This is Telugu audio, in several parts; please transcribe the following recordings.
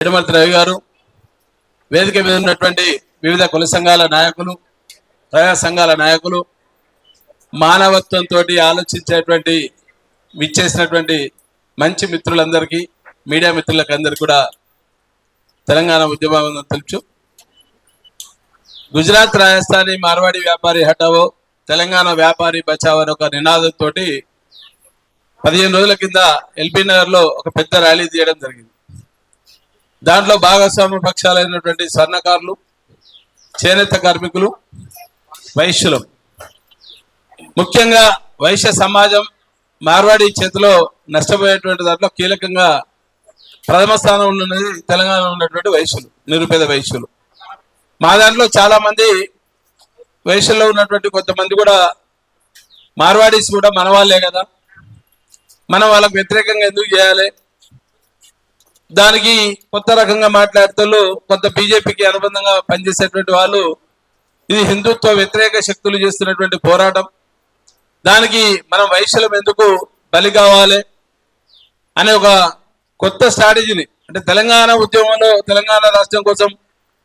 ఎడమర్తి రవి గారు వేదిక మీద ఉన్నటువంటి వివిధ కుల సంఘాల నాయకులు ప్రజా సంఘాల నాయకులు మానవత్వంతో ఆలోచించేటువంటి విచ్చేసినటువంటి మంచి మిత్రులందరికీ మీడియా మిత్రులకు అందరికీ కూడా తెలంగాణ ఉద్యమం తెలుసు గుజరాత్ రాజస్థానీ మార్వాడి వ్యాపారి హటావో తెలంగాణ వ్యాపారి బచావో అనే ఒక నినాదంతో పదిహేను రోజుల కింద ఎల్బీ నగర్లో ఒక పెద్ద ర్యాలీ తీయడం జరిగింది. దాంట్లో భాగస్వామ్య పక్షాలైనటువంటి స్వర్ణకారులు చేనేత కార్మికులు వైశ్యులు. ముఖ్యంగా వైశ్య సమాజం మార్వాడి చేతిలో నష్టపోయేటువంటి దాంట్లో కీలకంగా ప్రథమ స్థానం ఉన్నది తెలంగాణలో ఉన్నటువంటి వైశ్యులు నిరుపేద వైశ్యులు. మా దాంట్లో చాలామంది వైశ్యుల్లో ఉన్నటువంటి కొంతమంది కూడా మార్వాడీస్ కూడా మన వాళ్ళే కదా. మనం వాళ్ళకు వ్యతిరేకంగా ఎందుకు చేయాలి? దానికి కొత్త రకంగా మాట్లాడుతూ కొంత బీజేపీకి అనుబంధంగా పనిచేసేటువంటి వాళ్ళు ఇది హిందుత్వ వ్యతిరేక శక్తులు చేస్తున్నటువంటి పోరాటం. దానికి మనం వైశ్యులం ఎందుకు బలి కావాలి అనే ఒక కొత్త స్ట్రాటజీని అంటే తెలంగాణ ఉద్యమంలో తెలంగాణ రాష్ట్రం కోసం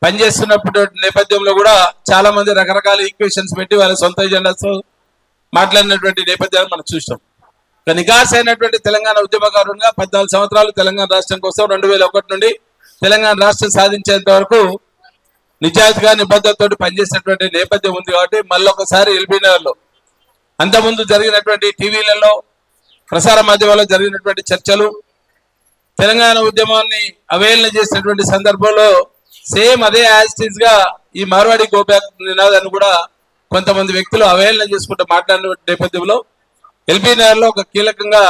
పనిచేస్తున్నప్పుడు నేపథ్యంలో కూడా చాలా మంది రకరకాల ఈక్వేషన్స్ పెట్టి వాళ్ళ సొంత ఎజెండాస్ మాట్లాడినటువంటి నేపథ్యాన్ని మనం చూసాం నికాస్ అయినటువంటి తెలంగాణ ఉద్యమకారుడుగా పద్నాలుగు సంవత్సరాలు తెలంగాణ రాష్ట్రం కోసం రెండు వేల ఒకటి నుండి తెలంగాణ రాష్ట్రం సాధించేంత వరకు నిజాయితీగా నిబద్ధతతో పనిచేసినటువంటి నేపథ్యం ఉంది కాబట్టి మళ్ళొకసారి ఎల్బీనగర్లో అంతకుముందు జరిగినటువంటి టీవీలలో ప్రసార మాధ్యమాల్లో జరిగినటువంటి చర్చలు తెలంగాణ ఉద్యమాన్ని అవేలన చేసినటువంటి సందర్భంలో సేమ్ అదే యాజిటీస్గా ఈ మార్వాడి గోబ్యాక్ నినాదాన్ని కూడా కొంతమంది వ్యక్తులు అవేలన చేసుకుంటూ మాట్లాడిన నేపథ్యంలో ఎల్బీ నగర్లో ఒక కీలకంగా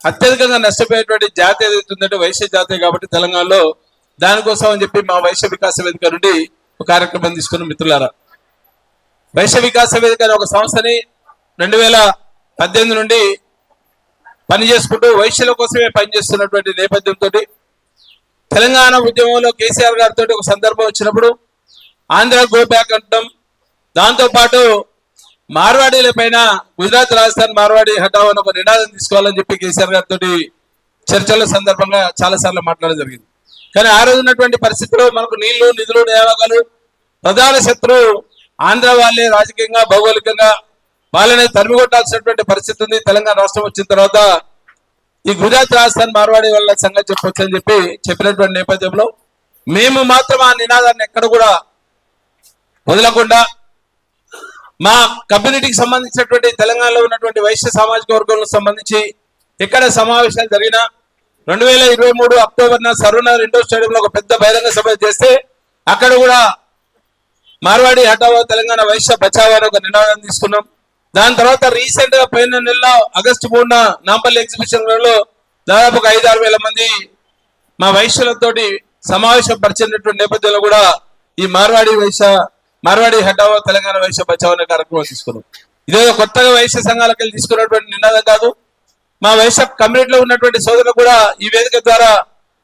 అత్యధికంగా నష్టపోయేటువంటి జాతి ఏదైతుందంటే వైశ్య జాతి కాబట్టి తెలంగాణలో దానికోసం అని చెప్పి మా వైశ్య వికాస వేదిక నుండి ఒక కార్యక్రమం తీసుకున్న మిత్రులారా. వైశ్య వికాస వేదిక అనే ఒక సంస్థని రెండు వేల పద్దెనిమిది నుండి పని చేసుకుంటూ వైశ్యుల కోసమే పనిచేస్తున్నటువంటి నేపథ్యంతో తెలంగాణ ఉద్యమంలో కేసీఆర్ గారితో ఒక సందర్భం వచ్చినప్పుడు ఆంధ్ర గో బ్యాక్ అంటాం దాంతో పాటు మార్వాడీల పైన గుజరాత్ రాజస్థాన్ మార్వాడి హఠావ్ అని ఒక నినాదం తీసుకోవాలని చెప్పి కేసీఆర్ గారితో చర్చల సందర్భంగా చాలా సార్లు మాట్లాడడం జరిగింది. కానీ ఆ రోజు ఉన్నటువంటి పరిస్థితిలో మనకు నీళ్ళు నిధులు నియామకాలు ప్రధాన శత్రువు ఆంధ్ర వాళ్ళే రాజకీయంగా భౌగోళికంగా వాళ్ళని తరిమికొట్టాల్సినటువంటి పరిస్థితి ఉంది. తెలంగాణ రాష్ట్రం వచ్చిన తర్వాత ఈ గుజరాత్ రాజస్థాన్ మార్వాడి వాళ్ళ సంగతి చెప్పొచ్చు అని చెప్పి చెప్పినటువంటి నేపథ్యంలో మేము మాత్రం ఆ నినాదాన్ని ఎక్కడ కూడా వదలకుండా మా కమ్యూనిటీకి సంబంధించినటువంటి తెలంగాణలో ఉన్నటువంటి వైశ్య సామాజిక వర్గంలో సంబంధించి ఎక్కడ సమావేశాలు జరిగినా రెండు వేల ఇరవై మూడు అక్టోబర్ సర్వనగర్ రెండో స్టేడియంలో ఒక పెద్ద బహిరంగ సభ చేస్తే అక్కడ కూడా మార్వాడి హటావో తెలంగాణ వైశ్య బచావో అని ఒక నినాదం తీసుకున్నాం. దాని తర్వాత రీసెంట్గా పోయిన నెలలో ఆగస్టు మూడున నాంపల్లి ఎగ్జిబిషన్లో దాదాపు ఒక ఐదు ఆరు వేల మంది మా వైశ్యులతోటి సమావేశం పరిచినటువంటి నేపథ్యంలో కూడా ఈ మార్వాడి వైశ్య మార్వాడి హటావో తెలంగాణ వైశ్య బచావో అనే కార్యక్రమం తీసుకున్నాం. ఇదేదో కొత్తగా వైశ్య సంఘాలకు వెళ్ళి తీసుకున్నటువంటి నినాదం కాదు. మా వైశ్య కమ్యూనిటీలో ఉన్నటువంటి సోదరులు కూడా ఈ వేదిక ద్వారా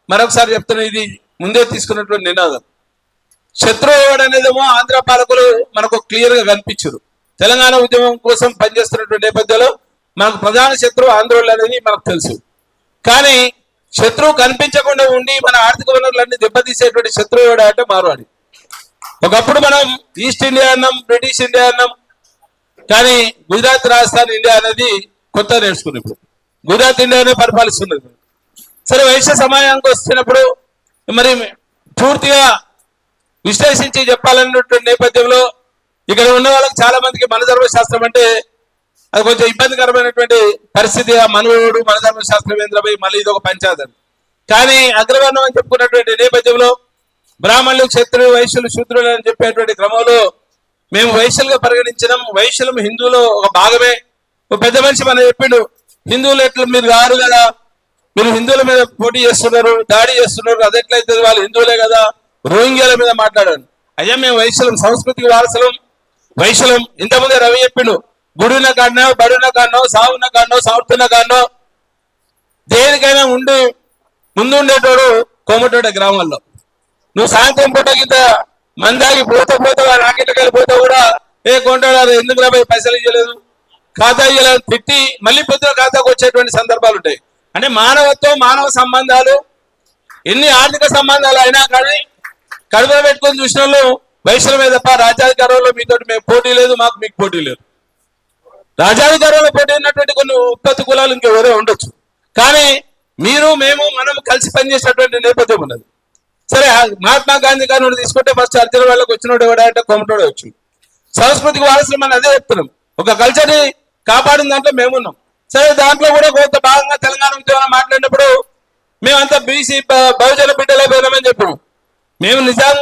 మరొకసారి చెప్తున్న ఇది ముందే తీసుకున్నటువంటి నినాదం. శత్రువు ఎవడు అనేదేమో ఆంధ్ర పాలకులు మనకు క్లియర్గా కనిపించరు. తెలంగాణ ఉద్యమం కోసం పనిచేస్తున్నటువంటి నేపథ్యంలో మనకు ప్రధాన శత్రువు ఆంధ్రోళ్ళు అనేది మనకు తెలుసు. కానీ శత్రువు కనిపించకుండా ఉండి మన ఆర్థిక వనరులన్నీ దెబ్బతీసేటువంటి శత్రువు ఎవడు అంటే మార్వాడి. ఒకప్పుడు మనం ఈస్ట్ ఇండియా అన్నాం బ్రిటిష్ ఇండియా అన్నాం కానీ గుజరాత్ రాజస్థాన్ ఇండియా అనేది కొత్త నేర్చుకుని ఇప్పుడు గుజరాత్ ఇండియానే పరిపాలిస్తున్నది. సరే వైశ్య సమయానికి వస్తున్నప్పుడు మరి పూర్తిగా విశ్లేషించి చెప్పాలన్నటువంటి నేపథ్యంలో ఇక్కడ ఉన్న వాళ్ళకి చాలా మందికి మనధర్మ శాస్త్రం అంటే అది కొంచెం ఇబ్బందికరమైనటువంటి పరిస్థితి. ఆ మనవుడు మనధర్మ ఏంద్రపై మళ్ళీ ఇది ఒక పంచాయతీ. కానీ అగ్రవర్ణం అని చెప్పుకున్నటువంటి నేపథ్యంలో బ్రాహ్మణులు క్షత్రులు వైశ్యులు శూద్రులు అని చెప్పేటువంటి క్రమంలో మేము వైశ్యులుగా పరిగణించడం వైశ్యులం హిందువులో ఒక భాగమే. ఒక పెద్ద మనిషి మనం చెప్పిండు హిందువులు ఎట్లా మీరు గారు కదా? మీరు హిందువుల మీద పోటీ చేస్తున్నారు దాడి చేస్తున్నారు అది ఎట్లయితే వాళ్ళు హిందువులే కదా? రోహింగ్యాల మీద మాట్లాడారు అయ్యా మేము వైశ్యులం సంస్కృతికి వారసులం వైశ్యులం. ఇంతకుముందే రవి చెప్పిండు గుడిన కాడనో బడున కాడనో సాగున్న కాడనో సాగుతున్న కాడనో దేనికైనా ఉండి ముందు ఉండేటోడు కోమటోట గ్రామంలో నువ్వు సాయంత్రం పూట కింద మందాగి పోతే పోతావా నాకింటకెళ్ళి పోతే కూడా ఏ కొంటాడారు ఎందుకు రాబోయే పైసలు ఇవ్వలేదు ఖాతా ఇవ్వలేదు తిట్టి మళ్ళీ పొద్దున ఖాతాకు వచ్చేటువంటి సందర్భాలు ఉంటాయి. అంటే మానవత్వం మానవ సంబంధాలు ఎన్ని ఆర్థిక సంబంధాలు అయినా కానీ కడుపులో పెట్టుకొని చూసిన వాళ్ళు తప్ప రాజ్యాధికారంలో మీతో మేము పోటీ లేదు మాకు మీకు పోటీ లేదు. రాజ్యాధికారంలో పోటీ ఉన్నటువంటి కొన్ని ఉత్పత్తి కులాలు ఇంకెవరో ఉండొచ్చు. కానీ మీరు మేము మనం కలిసి పనిచేసేటువంటి నేపథ్యం ఉన్నది. సరే ఆ మహాత్మా గాంధీ గారిని తీసుకుంటే ఫస్ట్ అర్జున వాళ్ళకి వచ్చినోడు ఎవడా అంటే కొమటోడే వచ్చింది సంస్కృతికి వారసులు మనం అదే చెప్తున్నాం. ఒక కల్చర్ని కాపాడిన దాంట్లో మేమున్నాం. సరే దాంట్లో కూడా కొంత భాగంగా తెలంగాణ ఉద్యమం మాట్లాడినప్పుడు మేమంతా బీసీ బహుజన బిడ్డలే పోయినామని చెప్పాము మేము నిజాం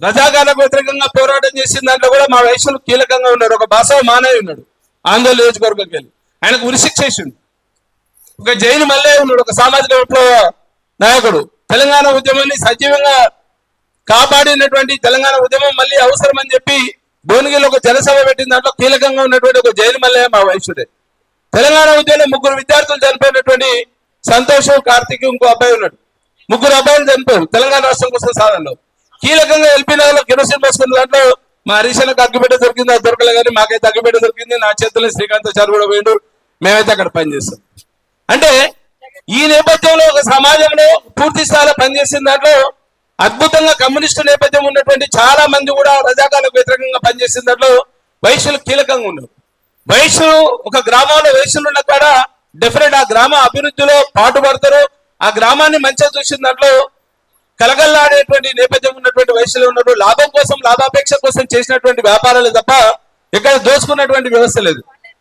రజాకాలకు వ్యతిరేకంగా పోరాటం చేసిన దాంట్లో కూడా మా వయసులు కీలకంగా ఉన్నారు. ఒక బాసవ మానయ్య ఉన్నాడు ఆందోళన నియోజకవర్గంకి వెళ్ళి. ఆయనకు ఉరిశిక్ష ఇచ్చింది ఒక జైలు మల్లే ఉన్నాడు ఒక సామాజిక విప్లవ నాయకుడు. తెలంగాణ ఉద్యమాన్ని సజీవంగా కాపాడినటువంటి తెలంగాణ ఉద్యమం మళ్ళీ అవసరం అని చెప్పి భువనగిరిలో ఒక జనసభ పెట్టిన దాంట్లో కీలకంగా ఉన్నటువంటి ఒక జైలు మల్లయ్య మా వయసుడే తెలంగాణ ఉద్యమంలో ముగ్గురు విద్యార్థులు చనిపోయినటువంటి సంతోష్ కార్తీక్ ఇంకో అబ్బాయి ఉన్నాడు. ముగ్గురు అబ్బాయిలు చనిపోయారు. తెలంగాణ రాష్ట్రం కోసం సాధనలో. కీలకంగా ఎల్పీ నగర్లో కిరోసిన్ పోసుకున్న దాంట్లో మా హరీషన్కి అగ్గిపెట్ట దొరికింది అది దొరకలే కానీ మాకైతే అగ్గిపెట్ట దొరికింది. నా చేతుల్లో శ్రీకాంత్ చారు కూడా పోయిండు. మేమైతే అక్కడ పనిచేస్తాం. అంటే ఈ నేపథ్యంలో ఒక సమాజంలో పూర్తి స్థాయిలో పనిచేసిన దాంట్లో అద్భుతంగా కమ్యూనిస్టు నేపథ్యం ఉన్నటువంటి చాలా మంది కూడా రజాకాలకు వ్యతిరేకంగా పనిచేసిన దాంట్లో వైశ్యులు కీలకంగా ఉన్నారు. వైశ్యులు ఒక గ్రామంలో వైశ్యులు ఉన్న కాడ డెఫినెట్ ఆ గ్రామ అభివృద్ధిలో పాటుపడతారు. ఆ గ్రామాన్ని మంచిగా చూసిన దాంట్లో కలగల్లాడేటువంటి నేపథ్యం ఉన్నటువంటి వయసులో ఉన్నప్పుడు లాభం కోసం లాభాపేక్ష కోసం చేసినటువంటి వ్యాపారాలు తప్ప ఇక్కడ దోచుకున్నటువంటి వ్యవస్థ లేదు.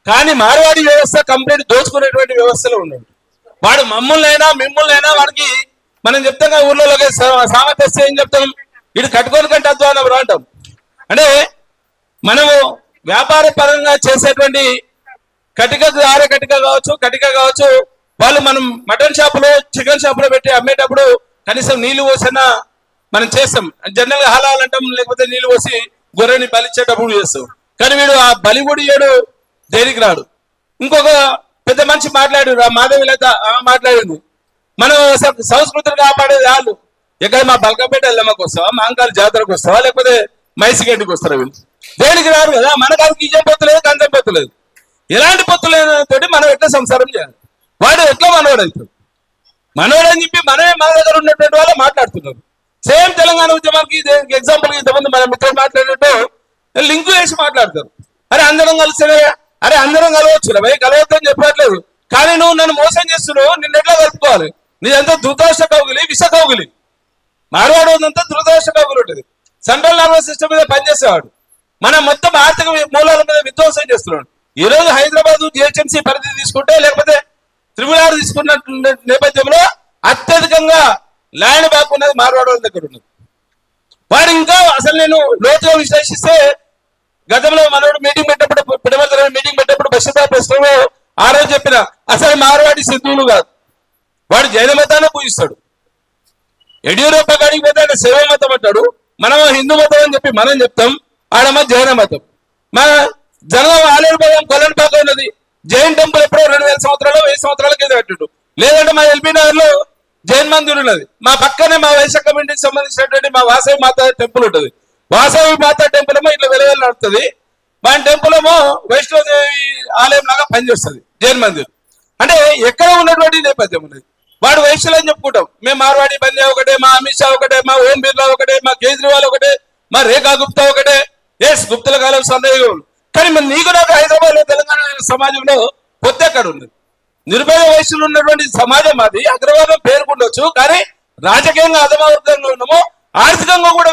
కానీ మార్వాడి వ్యవస్థ కంప్లీట్ దోచుకునేటువంటి వ్యవస్థలో ఉన్నాడు వాడు మమ్మల్నైనా మిమ్మల్నైనా వాడికి మనం చెప్తాం కదా ఊర్లో సామర్థ్యం ఏం చెప్తాం? ఇటు కట్టుకొని కంటే అధ్వానం అంటాం. అంటే మనము వ్యాపార పరంగా చేసేటువంటి కటిక ఆర కటిక కావచ్చు కటిక కావచ్చు వాళ్ళు మనం మటన్ షాపులో చికెన్ షాపులో పెట్టి అమ్మేటప్పుడు కనీసం నీళ్ళు పోసినా మనం చేస్తాం. జనరల్గా అంటాం లేకపోతే నీళ్ళు పోసి గొర్రెని బలిచ్చేటప్పుడు చేస్తాం. కానీ వీడు ఆ బలి ఏడు దేనికి రాడు? ఇంకొక పెద్ద మనిషి మాట్లాడారు ఆ మాధవి లత మాట్లాడింది. మనం సంస్కృతిని కాపాడేది వాళ్ళు ఎక్కడ మా బల్కంపేట ఎల్లమ్మకి వస్తావా మాంకాల జాతరకు వస్తావా లేకపోతే మైసిగడ్డికి వస్తారా వీళ్ళు? దేనికి రారు కదా మనకు అది కిజం పొత్తులేదు కంచం పొత్తులేదు ఎలాంటి పొత్తులేదు తోటి మనం ఎట్లా సంసారం చేయాలి? వాడు ఎట్లా మనవాడు అవుతాడు మనవాడు అని చెప్పి మనమే మన దగ్గర ఉన్నటువంటి వాళ్ళు మాట్లాడుతున్నారు. సేమ్ తెలంగాణ ఉద్యమానికి ఎగ్జాంపుల్ ఇంతమంది మన మిత్రులు మాట్లాడినట్టు లింక్ వేసి మాట్లాడతారు. అరే అందరం కలిసినయా అరే అందరం కలవచ్చు భయ్ కలవద్దని చెప్పట్లేదు. కానీ నువ్వు నన్ను మోసం చేస్తున్నావు నిన్ను ఎట్లా కలుపుకోవాలి? నీదంతా దుర్దోష కౌగులి విష కౌగులి. మార్వాడు అంతా దురదోష కౌగులు ఉంటుంది. సెంట్రల్ నర్వస్ సిస్టమ్ మీద పనిచేసేవాడు. మనం మొత్తం ఆర్థిక మూలాల మీద విధ్వంసం చేస్తున్నాడు. ఈ రోజు హైదరాబాద్ జిహెచ్ఎంసీ పరిధి తీసుకుంటే లేకపోతే త్రిపుల తీసుకున్న నేపథ్యంలో అత్యధికంగా ల్యాండ్ బ్యాక్ ఉన్నది మార్వాడు వాళ్ళ దగ్గర ఉన్నది. వాడు ఇంకా అసలు నేను లోతుగా విశ్లేషిస్తే గతంలో మనోడు మీటింగ్ పెట్టినప్పుడు పిడమల మీటింగ్ పెట్టినప్పుడు బషీదా ప్రశ్నలో ఆ రోజు చెప్పిన అసలు మారవాడి సిద్ధువులు కాదు. వాడు జైన మతాన్ని పూజిస్తాడు. యడ్యూరప్ప కాడికి పోతే ఆయన శైవ మతం అంటాడు. మనం హిందూ మతం అని చెప్పి మనం చెప్తాం. ఆడమ జైన మతం. మన జనం ఆలేరుపాలెం కొల్లనిపాక ఉన్నది. జైన్ టెంపుల్ ఎప్పుడో రెండు వేల సంవత్సరాలు వెయ్యి సంవత్సరాల కింద పెట్టాడు లేదంటే మా ఎల్బీ నగర్లో జైన్ మందిర్ ఉన్నది. మా పక్కనే మా వైశాఖ కమ్యూనిటీకి సంబంధించినటువంటి మా వాసవి మాత టెంపుల్ ఉంటుంది. వాసవి మాత టెంపుల్ ఏమో ఇట్లా వెలవెల నడుస్తుంది మా టెంపుల్ ఏమో వైష్ణోదేవి ఆలయం లాగా పనిచేస్తుంది జైన్ మందిర్. అంటే ఎక్కడ ఉన్నటువంటి నేపథ్యం ఉన్నది. వాడు వైశ్యులు అని చెప్పుకుంటాం. మేము మార్వాడి బంద్యా ఒకటే మా అమిత్ షా ఒకటే మా ఓం బిర్లా ఒకటే మా కేజ్రీవాల్ ఒకటే మా రేఖా గుప్తా ఒకటే. ఎస్ గుప్తుల కాలం సందేహం. కానీ మన నీకు నాకు హైదరాబాద్లో తెలంగాణ సమాజంలో పొత్తు ఎక్కడ ఉంది నిరుపేద వయసులో ఉన్నటువంటి సమాజం అది అగ్రవాదం పేర్కొండొచ్చు కానీ రాజకీయంగా అధమవర్గంగా ఉన్నాము. ఆర్థికంగా కూడా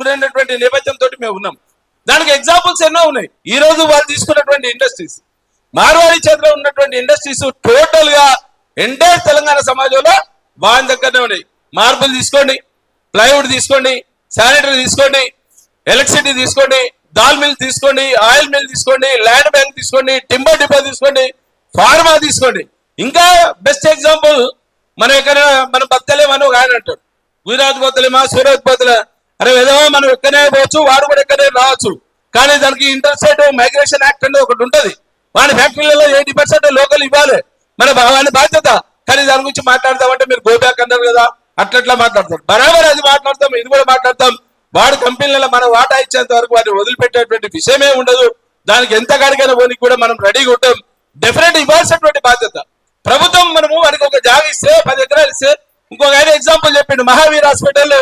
గురైనటువంటి నేపథ్యంతో మేము ఉన్నాం. దానికి ఎగ్జాంపుల్స్ ఎన్నో ఉన్నాయి. ఈ రోజు వాళ్ళు తీసుకున్నటువంటి ఇండస్ట్రీస్ మార్వాడి చేతిలో ఉన్నటువంటి ఇండస్ట్రీస్ టోటల్గా ఎంటైర్ తెలంగాణ సమాజంలో వాళ్ళ దగ్గరనే ఉన్నాయి. మార్బుల్ తీసుకోండి ప్లైవుడ్ తీసుకోండి శానిటరీ తీసుకోండి ఎలక్ట్రిసిటీ తీసుకోండి దాల్ మిల్ తీసుకోండి ఆయిల్ మిల్ తీసుకోండి ల్యాండ్ బ్యాంక్ తీసుకోండి టింబర్ డిపో తీసుకోండి ఫార్మా తీసుకోండి. ఇంకా బెస్ట్ ఎగ్జాంపుల్ మన ఎక్కడ మనం బతలేమని ఒక ఆయన అంటాడు. గుజరాత్ బతలేమా సూరత్ బతలే అరే ఏదో మనం ఎక్కడనే పోవచ్చు వాడు కూడా ఎక్కడే రావచ్చు. కానీ దానికి ఇంటర్స్టేట్ మైగ్రేషన్ యాక్ట్ అనేది ఒకటి ఉంటుంది. వాడి ఫ్యాక్టరీలలో ఎయిటీ పర్సెంట్ లోకల్ ఇవ్వాలి. మన వాడి బాధ్యత. కానీ దాని గురించి మాట్లాడతామంటే మీరు గో బ్యాక్ అన్నారు కదా అట్లట్లా మాట్లాడతారు. బరాబర్ అది మాట్లాడతాం ఇది కూడా మాట్లాడతాం. వాడి కంపెనీలలో మనం వాటా ఇచ్చేంత వరకు వాటిని వదిలిపెట్టేటువంటి విషయమే ఉండదు. దానికి ఎంత కాడికైనా పోనీ కూడా మనం రెడీగా ఉంటాం. డెఫినెట్ ఇవ్వాల్సినటువంటి బాధ్యత. ప్రభుత్వం మనము వారికి ఒక జాగ ఇస్తే పది ఎకరాలు ఇస్తే ఇంకొక ఆయన ఎగ్జాంపుల్ చెప్పిండు మహావీర్ హాస్పిటల్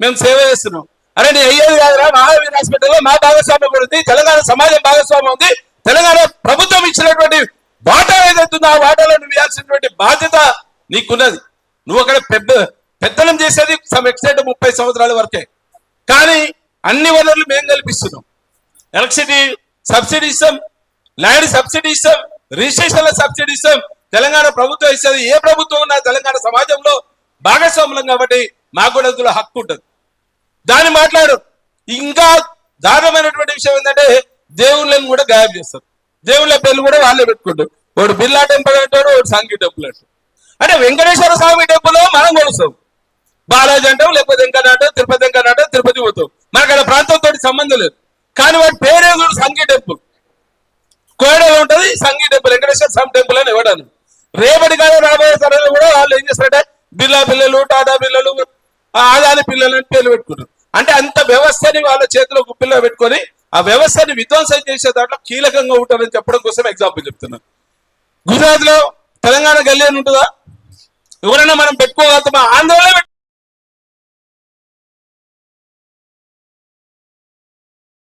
మేము సేవ చేస్తున్నాం. అరే నీ అయ్యేది కాదురా మహావీర్ హాస్పిటల్లో మా భాగస్వామ్యం కూడా ఉంది తెలంగాణ సమాజం భాగస్వామ్యం ఉంది. తెలంగాణ ప్రభుత్వం ఇచ్చినటువంటి వాటా ఏదైతుందో ఆ వాటాలో నువ్వు ఇవ్వాల్సినటువంటి బాధ్యత నీకున్నది. నువ్వు అక్కడ పెద్ద పెద్దలం చేసేది సమ్ ఎక్స్టెంట్ ముప్పై సంవత్సరాల వరకే. కానీ అన్ని వనరులు మేము కల్పిస్తున్నాం. ఎలక్ట్రిసిటీ సబ్సిడీ ఇస్తాం ల్యాండ్ సబ్సిడీ ఇస్తాం రిజిస్ట్రేషన్ల సబ్సిడీ ఇస్తాం. తెలంగాణ ప్రభుత్వం ఇస్తుంది ఏ ప్రభుత్వం ఉన్నా తెలంగాణ సమాజంలో భాగస్వాములం కాబట్టి మాకు కూడా అందులో హక్కు ఉంటుంది. దాన్ని మాట్లాడు. ఇంకా దారుణమైనటువంటి విషయం ఏంటంటే దేవుళ్ళని కూడా గాయం చేస్తారు. దేవుళ్ళ పేర్లు కూడా వాళ్ళే పెట్టుకుంటారు. వాడు బిర్లా టెంపుల్ అంటాడు వాడు సాంఘీ టెంపుల్ అంటాడు. అంటే వెంకటేశ్వర స్వామి టెంపుల్ మనం కొలుస్తాం. బాలాజీ అంటాం లేకపోతే వెంకట అంటాం తిరుపతి వెంకట అంటాం తిరుపతి పోతాం. మనకు ఆ ప్రాంతంతో సంబంధం లేదు. కానీ వాడి పేరే సంఘి సంఘీ టెంపుల్. కోయడలో ఉంటది సంఘీ టెంపుల్ వెంకటేశ్వర స్వామి టెంపుల్ అని ఇవ్వడానికి రేపటి కాలం రాబోయే తరంలో కూడా వాళ్ళు ఏం చేస్తారంటే బిర్లా పిల్లలు టాటా పిల్లలు ఆదాని పిల్లలని పేర్లు పెట్టుకుంటారు. అంటే అంత వ్యవస్థని వాళ్ళ చేతిలో గుప్పిల్లో పెట్టుకొని ఆ వ్యవస్థని విధ్వంసం చేసే దాంట్లో కీలకంగా ఉంటారని చెప్పడం కోసం ఎగ్జాంపుల్ చెప్తున్నాను గుజరాత్లో తెలంగాణ గల్లీ అని ఉంటుందా? ఎవరైనా మనం పెట్టుకోగలుగుతామా? ఆంధ్రలో